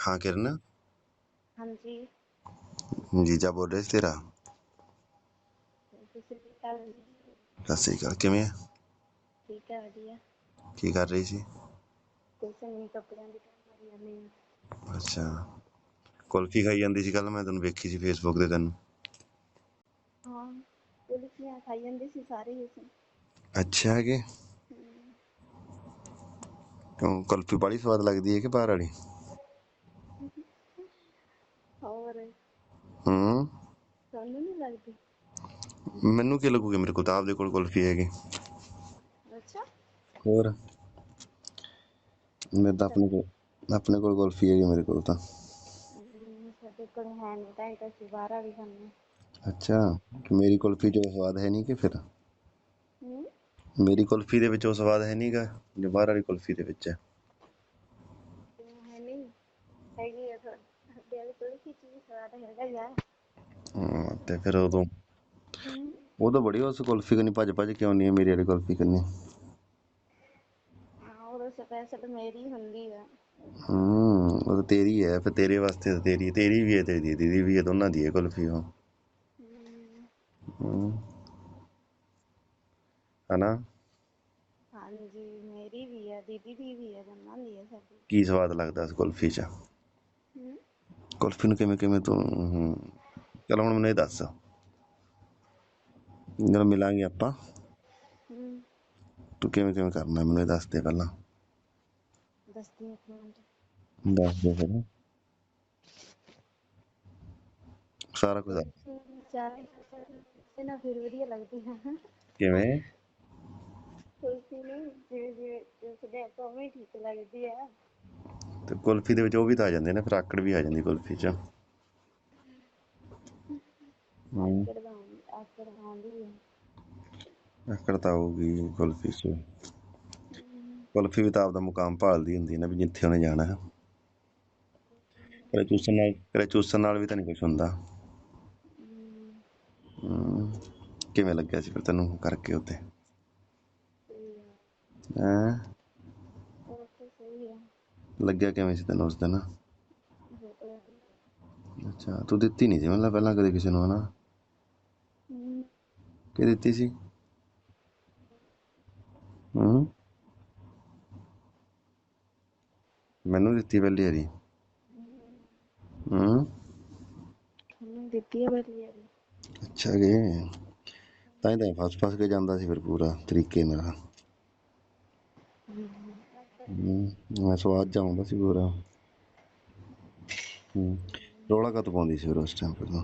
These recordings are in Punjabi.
ਹਾਂ ਕਿਰਨ ਹਾਂਜੀ ਜੀਜਾ ਬੋਲ ਰਿਹਾ ਸੀ ਤੇਰਾ ਤੁਸੀਂ ਕੀ ਕਰ ਰਹੇ ਜੀ? ਸਤਿ ਸ੍ਰੀ ਅਕਾਲ ਕਿਵੇਂ ਆ ਠੀਕ ਹੈ ਵਧੀਆ ਕੀ ਕਰ ਰਹੀ ਸੀ ਕੁਛ ਨਹੀਂ ਕੱਪੜਿਆਂ ਦੀ ਕੰਮ ਕਰੀ ਜਾਂਦੀ ਹਾਂ ਅੱਛਾ ਕੁਲਫੀ ਖਾਈ ਜਾਂਦੀ ਸੀ ਕੱਲ ਮੈਂ ਤੈਨੂੰ ਵੇਖੀ ਸੀ ਫੇਸਬੁੱਕ ਤੇ ਤੈਨੂੰ ਹਾਂ ਪੁਲਿਸੀਆਂ ਖਾਈ ਜਾਂਦੇ ਸੀ ਸਾਰੇ ਹੀ ਅਸੀਂ ਅੱਛਾ ਹੈਗੇ ਕਿਉਂ ਕੁਲਫੀ ਬੜੀ ਸਵਾਦ ਲੱਗਦੀ ਹੈ ਕਿ ਬਾਹਰ ਵਾਲੀ ਹੋਰ ਹੂੰ ਤੁਹਾਨੂੰ ਨਹੀਂ ਲੱਗਦੀ ਮੈਨੂੰ ਕੀ ਲੱਗੂਗੀ ਮੇਰੇ ਕੋਲ? ਤਾਂ ਆਪਦੇ ਕੋਲ ਕੁਲਫੀ ਹੈਗੀ। ਅੱਛਾ। ਹੋਰ? ਮੇਰੇ ਤਾਂ ਆਪਣੇ ਕੋਲ ਆਪਣੇ ਕੋਲ ਕੁਲਫੀ ਹੈਗੀ ਮੇਰੇ ਕੋਲ ਤਾਂ। ਸਾਡੇ ਕੋਲ ਹੈ ਨਹੀਂ ਤਾਂ ਇੱਕ ਅਸੀਂ ਬਾਹਰ ਵੀ ਖਾਂਦੇ ਅੱਛਾ ਕਿ ਮੇਰੀ ਕੁਲਫੀ 'ਚ ਉਹ ਸਵਾਦ ਹੈ ਨਹੀਂ ਕਿ ਫਿਰ? ਹੂੰ। ਮੇਰੀ ਕੁਲਫੀ ਦੇ ਵਿੱਚ ਉਹ ਸਵਾਦ ਹੈ ਨਹੀਂਗਾ ਜੋ ਬਾਹਰ ਵਾਲੀ ਕੁਲਫੀ ਦੇ ਵਿੱਚ ਹੈ। ਹੈਗੀ ਆ ਤੁਹਾਡੇ ਵਾਲੀ ਕੋਈ ਕੀ ਚੀਜ਼ ਸਵਾਦ ਹੈਗਾ ਯਾਰ। ਹਾਂ, ਤੇ ਫਿਰ ਉਦੋਂ ਉਹ ਤਾਂ ਬੜੀ ਉਸ ਕੁਲਫੀ ਕਰਨੀ ਭੱਜ ਭੱਜ ਕੇ ਆਉਣੀ ਹੈ ਮੇਰੀ ਵਾਲੀ ਕੁਲਫੀ ਕਰਨੀ ਹਾਂ ਉਹ ਸਪੈਸ਼ਲ ਮੇਰੀ ਹੁੰਦੀ ਆ। ਹੂੰ ਉਹ ਤਾਂ ਤੇਰੀ ਹੈ ਫਿਰ ਤੇਰੇ ਵਾਸਤੇ ਤਾਂ ਤੇਰੀ ਤੇਰੀ ਵੀ ਹੈ ਤੇਰੀ ਦੀਦੀ ਵੀ ਹੈ ਦੋਨਾਂ ਦੀ ਹੈ ਕੁਲਫੀ ਉਹ। ਹੂੰ। ਹਨਾ? ਹਾਂਜੀ ਮੇਰੀ ਵੀ ਆ ਦੀਦੀ ਦੀ ਵੀ ਆ ਦੋਨਾਂ ਦੀ ਆ ਸਾਡੀ। ਕੀ ਸਵਾਦ ਲੱਗਦਾ ਉਸ ਕੁਲਫੀ 'ਚ? ਹੂੰ। ਕੁਲਫੀ ਨੂੰ ਕਿਵੇਂ ਕਿਵੇਂ ਤੂੰ ਹੂੰ। ਚਲ ਹੁਣ ਮੈਨੂੰ ਇਹ ਦੱਸ। ਜਦੋਂ ਮਿਲਾਂਗੇ ਆਪਾਂ। ਤੂੰ ਕਿਵੇਂ ਕਿਵੇਂ ਕਰਨਾ ਮੈਨੂੰ ਇਹ ਦੱਸ ਦੇ ਪਹਿਲਾਂ। ਦੱਸਦੀ ਇੱਕ ਮਿੰਟ। ਦੱਸ ਦੇ ਫਿਰ। ਸਾਰਾ ਕੁਝ ਦੱਸ। ਚਾਰੇ ਇਹ ਨਾ ਫਿਰ ਵਧੀਆ ਲੱਗਦੀ ਹੈ। ਕਿਵੇਂ? ਕੁਲਫੀ ਨਹੀਂ ਜਿਵੇਂ ਜਿਵੇਂ ਉਸਦੇ ਤੋਂ ਵੀ ਠੀਕ ਲੱਗਦੀ ਆ। ਤੇ ਕੁਲਫੀ ਦੇ ਵਿੱਚ ਉਹ ਵੀ ਤਾਂ ਆ ਜਾਂਦੇ ਨੇ ਫਿਰ ਆਕੜ ਵੀ ਆ ਜਾਂਦੀ ਕੁਲਫੀ 'ਚ। ਹੂੰ ਕਢਵਾਉਂ ਆਕੜ ਤਾਂ ਆਊਗੀ ਕੁਲਫੀ 'ਚ। ਕੁਲਫੀ ਵੀ ਤਾਂ ਆਪਦਾ ਮੁਕਾਮ ਭਾਲਦੀ ਹੁੰਦੀ ਨਾ ਵੀ ਜਿੱਥੇ ਉਹਨੇ ਜਾਣਾ। ਹੈ ਕਰੇ ਚੂਸਣ ਨਾਲ ਕਰੇ ਚੂਸਣ ਨਾਲ ਵੀ ਤਾਂ ਨਹੀਂ ਕੁਝ ਹੁੰਦਾ। ਕਿਵੇਂ ਲੱਗਿਆ ਸੀ ਫਿਰ ਤੈਨੂੰ ਕਰਕੇ ਉੱਤੇ ਹੈਂ? ਲੱਗਿਆ ਕਿਵੇਂ ਸੀ ਤੈਨੂੰ ਉਸ ਦਿਨ। ਅੱਛਾ ਤੂੰ ਦਿੱਤੀ ਨਹੀਂ ਸੀ ਮਤਲਬ ਪਹਿਲਾਂ ਕਦੇ ਕਿਸੇ ਨੂੰ ਹਨਾ? ਕਿ ਦਿੱਤੀ ਸੀ। ਹੂੰ। ਮੈਨੂੰ ਦਿੱਤੀ ਪਹਿਲੀ ਵਾਰੀ। ਹੂੰ। ਤੁਹਾਨੂੰ ਦਿੱਤੀ ਹੈ ਵਧੀਆ ਜੀ ਅੱਛਾ ਜੀ। ਤਾਂ ਤਾਂ ਫਸ ਫਸ ਕੇ ਜਾਂਦਾ ਸੀ ਫਿਰ ਪੂਰਾ ਤਰੀਕੇ ਨਾਲ। ਹੂੰ। ਮੈਂ ਸਵਾਦ ਜਾਉਂਦਾ ਸੀ ਪੂਰਾ। ਹੂੰ। ਰੋਲਾ ਕਦ ਪਾਉਂਦੀ ਸੀ ਫਿਰ ਉਸ ਟਾਈਮ ਪਹਿਲਾਂ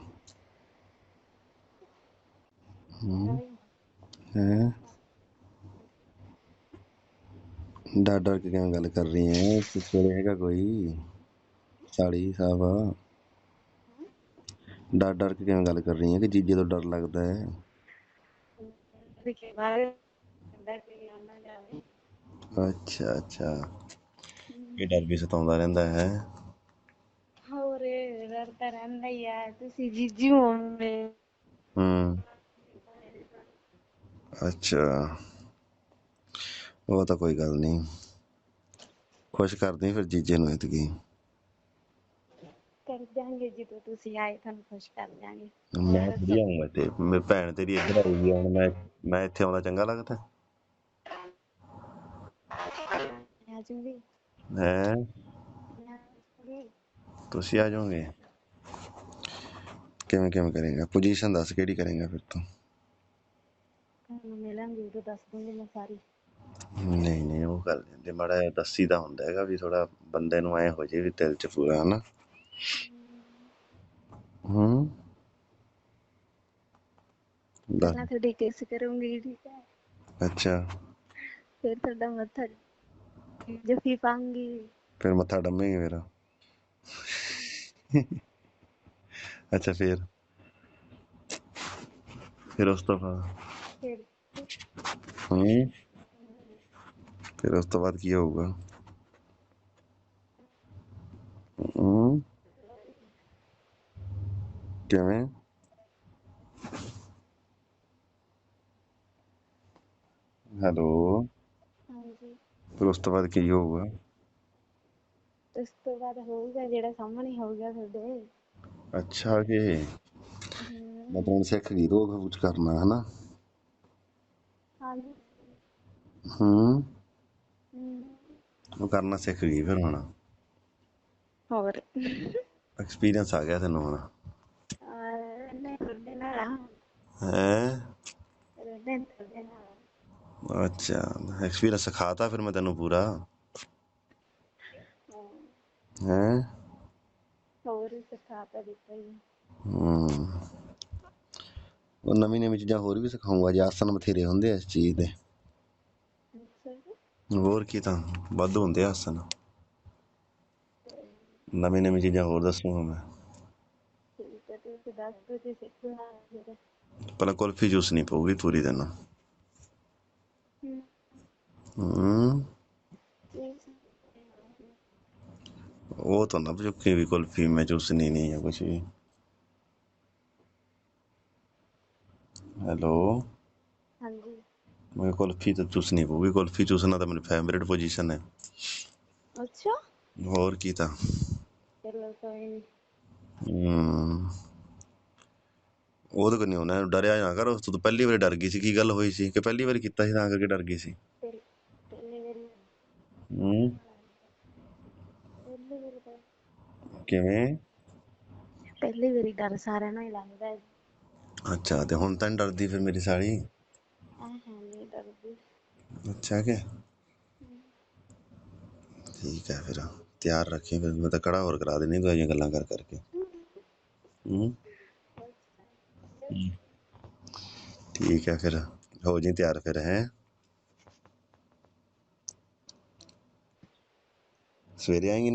ਹੂੰ। ਹੈ? ਡਰ ਡਰ ਕੇ ਕਿਵੇਂ ਗੱਲ ਕਰ ਰਹੀ ਹੈ ਕੋਲੇ ਹੈਗਾ ਕੋਈ। ਸਾੜੀ ਸਾਹਿਬ। ਡਰ ਡਰ ਕੇ ਕਿਵੇਂ ਗੱਲ ਕਰ ਰਹੀ ਹੈ ਕਿ ਜੀਜੇ ਤੋਂ ਡਰ ਲੱਗਦਾ ਹੈ ਅੱਛਾ ਅੱਛਾ। ਇਹ ਡਰ ਵੀ ਸਤਾਉਂਦਾ ਰਹਿੰਦਾ ਹੈ। ਹੋਰ ਡਰ ਤਾਂ ਰਹਿੰਦਾ ਹੀ ਆ। ਤੁਸੀਂ ਜੀਜੂ ਹੋਵੇ ਹੂੰ। ਅੱਛਾ। ਉਹ ਤਾਂ ਕੋਈ ਗੱਲ ਨਹੀਂ। ਖੁਸ਼ ਕਰਦੀ ਫਿਰ ਜੀਜੇ ਨੂੰ ਇਤਕੀ ਕਰ ਦਿਆਂਗੇ ਜਦੋਂ ਤੁਸੀਂ ਆਏ ਤੁਹਾਨੂੰ ਖੁਸ਼ ਕਰ ਦਿਆਂਗੇ। ਮੈਂ ਥੋੜੀ ਆਉਂਗਾ ਤੇ ਮੇਰੀ ਭੈਣ ਤੇਰੀ ਇੱਧਰ ਆਈ ਹੁਣ ਮੈਂ ਮੈਂ ਇੱਥੇ ਆਉਂਦਾ ਚੰਗਾ ਲੱਗਦਾ। ਆ ਜੂਗੀ ਹੈ। ਤੁਸੀਂ ਆ ਜਾਓਗੇ? ਕਿਵੇਂ ਕਿਵੇਂ ਕਰੇਗਾ? ਪੋਜੀਸ਼ਨ ਦੱਸ ਕਿਹੜੀ ਕਰੇਗਾ ਫਿਰ ਤੂੰ? ਮਿਲਾਂਗੇ ਉਦੋਂ ਦੱਸ ਦੂੰਗੀ ਮੈਂ ਸਾਰੀ। ਨਹੀਂ ਨਹੀਂ ਉਹ ਗੱਲ ਨਹੀਂ ਤੇ ਮਾੜਾ ਜਿਹਾ ਦੱਸੀ ਦਾ ਹੁੰਦਾ ਹੈਗਾ ਵੀ ਥੋੜਾ ਬੰਦੇ ਨੂੰ ਐ ਹੋ ਜੇ ਵੀ ਦਿਲ ਚ ਪੂਰਾ ਹਨਾ? ਹੂੰ। ਪਹਿਲਾਂ ਤੁਹਾਡੀ ਕਿਸ ਕਰੂੰਗੀ ਠੀਕ ਹੈ? ਅੱਛਾ। ਫਿਰ ਤੁਹਾਡਾ ਮੱਥਾ ਜੱਫੀ ਪਾਉਂਗੀ ਫਿਰ ਮੱਥਾ ਡੰਮੇਗੇ ਮੇਰਾ। ਅੱਛਾ ਫਿਰ। ਫਿਰ ਉਸ ਤੋਂ ਬਾਅਦ। ਹੂੰ ਫਿਰ ਉਸ ਤੋਂ ਬਾਅਦ ਕੀ ਹੋਊਗਾ ਹੂੰ ਕਿਵੇਂ ਹੈਲੋ ਹਾਂਜੀ ਫਿਰ ਉਸ ਤੋਂ ਬਾਅਦ ਕੀ ਹੋਊਗਾ ਉਸ ਤੋਂ ਬਾਅਦ ਹੋਊਗਾ ਜਿਹੜਾ ਸਾਹਮਣੇ ਹੋਊਗਾ ਤੁਹਾਡੇ ਅੱਛਾ ਕਿ ਮਤਲਬ ਹੁਣ ਸਿੱਖ ਗਈ ਤੂੰ ਉਹ ਕੁਝ ਕਰਨਾ ਹਨਾ ਹਾਂਜੀ ਹੂੰ। ਉਹ ਕਰਨਾ ਸਿੱਖ ਗਈ ਫਿਰ ਹੁਣ। ਹੋਰ। ਐਕਸਪੀਰੀਅੰਸ ਆ ਗਿਆ ਤੈਨੂੰ ਹੁਣ। ਹੈ? ਅੱਛਾ ਐਕਸਪੀਰੀਅੰਸ ਸਿਖਾਤਾ ਫਿਰ ਮੈਂ ਤੈਨੂੰ ਪੂਰਾ। ਹੈ? ਹੋਰ ਸਿਖਾਤਾ ਦਿੱਤਾ ਹੂੰ। ਉਹ ਨਵੀਂ ਨਵੀਂ ਚੀਜ਼ਾਂ ਹੋਰ ਵੀ ਸਿਖਾਉਂਗਾ ਜੇ ਆਸਨ ਬਥੇਰੇ ਹੁੰਦੇ ਆ ਇਸ ਚੀਜ਼ ਦੇ। ਹੋਰ ਕੀ ਤਾਂ ਵਾਧੂ ਹੁੰਦੇ ਆ ਆਸਨ ਨਵੀਂ ਨਵੀਂ ਚੀਜ਼ਾਂ ਹੋਰ ਦੱਸੂਗਾ ਮੈਂ। ਠੀਕ ਹੈ ਤੁਸੀਂ ਦੱਸ ਦਿਓ ਜੇ ਸਿੱਖਣਾ ਫਿਰ। ਪਹਿਲਾਂ ਕੁਲਫੀ ਜੂਸ ਨਹੀਂ ਪਊਗੀ ਪੂਰੀ ਹਮ, ਹੂੰ। ਉਹ ਤਾਂ ਨਾ ਚੁੱਕੀ ਵੀ ਕੁਲਫੀ ਮੈਂ ਚੂਸਣੀ ਨਹੀਂ ਹੈ ਕੁਛ ਵੀ। ਹੈਲੋ। ਹਾਂਜੀ। ਮੈਂ ਕੁਲਫੀ ਤਾਂ ਚੂਸਣੀ ਪਊਗੀ ਕੁਲਫੀ ਚੂਸਣਾ ਤਾਂ ਮੇਰੀ ਫੇਵਰੇਟ ਪੋਜੀਸ਼ਨ ਹੈ। ਅੱਛਾ। ਹੋਰ ਕੀ ਤਾਂ। ਚਲੋ ਕੋਈ ਨਹੀਂ ਹੂੰ ਉਹ ਤਾਂ ਨਹੀਂ ਹੋਣਾ ਡਰਿਆ ਨਾ ਕਰ ਤੂੰ ਤਾਂ ਪਹਿਲੀ ਵਾਰੀ ਡਰ ਗਈ ਸੀ ਕੀ ਗੱਲ ਹੋਈ ਸੀ ਕਿ ਪਹਿਲੀ ਵਾਰੀ ਕੀਤਾ ਸੀ ਤਾਂ ਕਰਕੇ ਡਰ ਗਈ ਸੀ। ਹੂੰ ਕਿਵੇਂ? ਪਹਿਲੀ ਵਾਰੀ ਡਰ ਸਾਰਿਆਂ ਨੂੰ ਹੀ ਲੱਗਦਾ ਹੈ। ਅੱਛਾ ਤੇ ਹੁਣ ਤਾਂ ਨੀ ਡਰਦੀ ਫਿਰ ਮੇਰੀ ਸਾਲੀ? ਆਹ ਹੈ ਨਹੀਂ ਡਰਦੀ ਅੱਛਾ ਕਿ ਠੀਕ ਹੈ ਫਿਰ ਤਿਆਰ ਰੱਖੀ ਫਿਰ ਮੈਂ ਤਾਂ ਕੜਾ ਹੋਰ ਕਰਾ ਦੇਣੀ ਤੂੰ ਅਜਿਹੀਆਂ ਗੱਲਾਂ ਕਰ ਕਰਕੇ ਹੂੰ ਠੀਕ ਹੈ ਫਿਰ ਹੋ ਜੀ